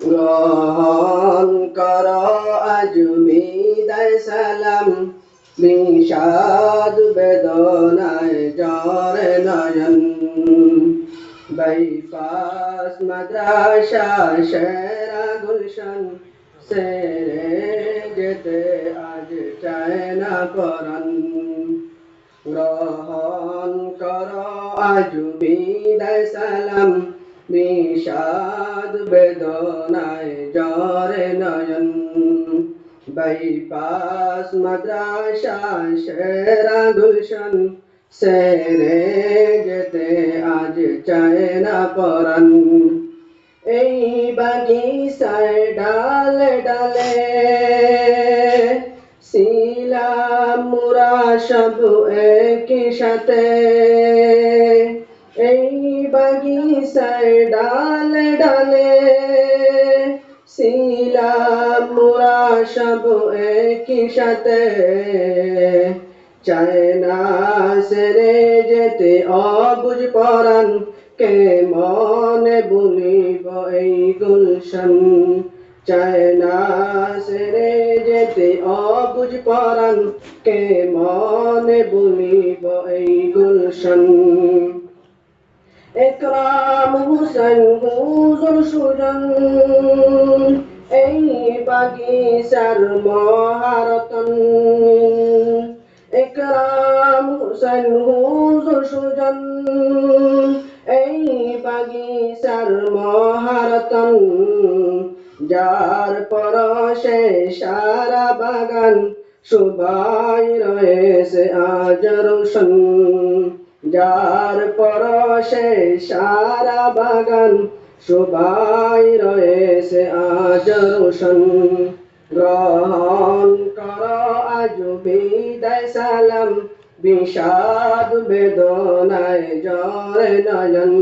গ্রহণ কর, আজ বিদায় সালাম। বিষাদ বেদনায় জরে নয়ন। বাইপাস মাদ্রাসা শেরা গুলশন। সেরে যেতে আজ চায় পরন গ্রহণ কর, আজ বিদায় সালাম। বিষাদ বেদনায় জরে নয়ন। বাইপাস মাদ্রাসা শেরা গুলশন সেরে যেতে আজ চায় না পরান এই বাগিচায় ডালে ডালে শিলাম মুরা সব একই সাথে। এই বাগিচায় ডালে ডালে শিলাম মুরা সব একই সাথে চায় না সেরে যেতে অবুঝ পরান কে মনে বলিব এই গুলশন চায় না সেরে যেতে অবুঝ পরান কে মনে বলিব এই গুলশন একরাম হুসেন হুজুর সুজন এই বাগিচার মহারতন একরাম হুসেন হুজুর সুজন এই বাগিচার মহারতন যার পরশে সারা বাগান সুবাই রয়েছে আজ রোশন যার পরশে সারা বাগান সুবাই রয়েছে আজ রোশন। গ্রহণ কর, আজ বিদায় সালাম, বিষাদ বেদনায় জরে নয়ন।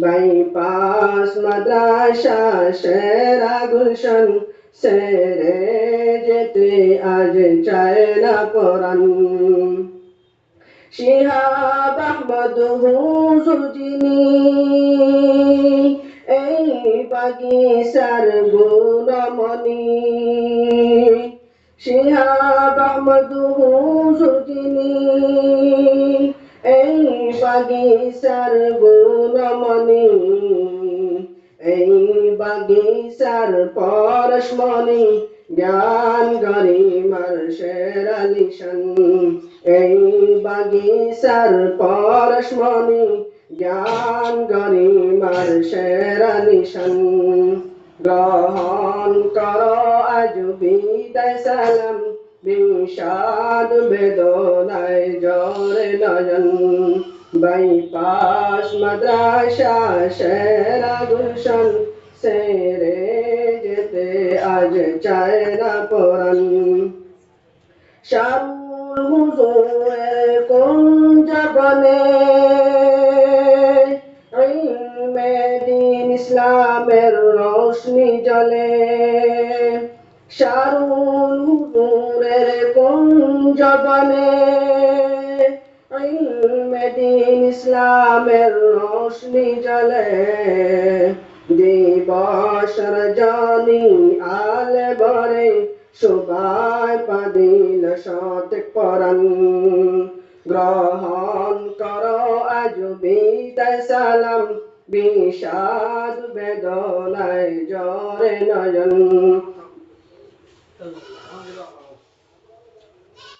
বাইপাস মাদ্রাসা শেরা গুলশন, সেরে যেতে আজ চায় না পরান আহমদ হুজুর যিনি এই বাগিচার গুণমণি শিহাব আহমদ যিনি এই বাগিচার গুণমণি এই বাগিচার পরশমণি জ্ঞান গরিমার সেরা নিশন এই বাগিচার পরশমণি জ্ঞান গরিমার সেরা নিশন। গ্রহণ কর আজ বিদায় সালাম, বিষাদ বেদনায় জরে নয়ন। বাইপাস মাদ্রাসা শেরা গুলশন, সেরে যেতে আজ চায় না পরান শারুল হুজুরের কোন জবনে ইলমে দিন ইসলামের রোশনি জ্বলে শারুল হুজুরের কোন জবনে ইলমে দিন ইসলামের রোশনি জ্বলে দিবস রজনী আলে বরে শোভায় পাদিল সত পরন গ্রহণ কর আজ বিদায় সালাম। বিষাদ বেদনায় জরে নয়ন।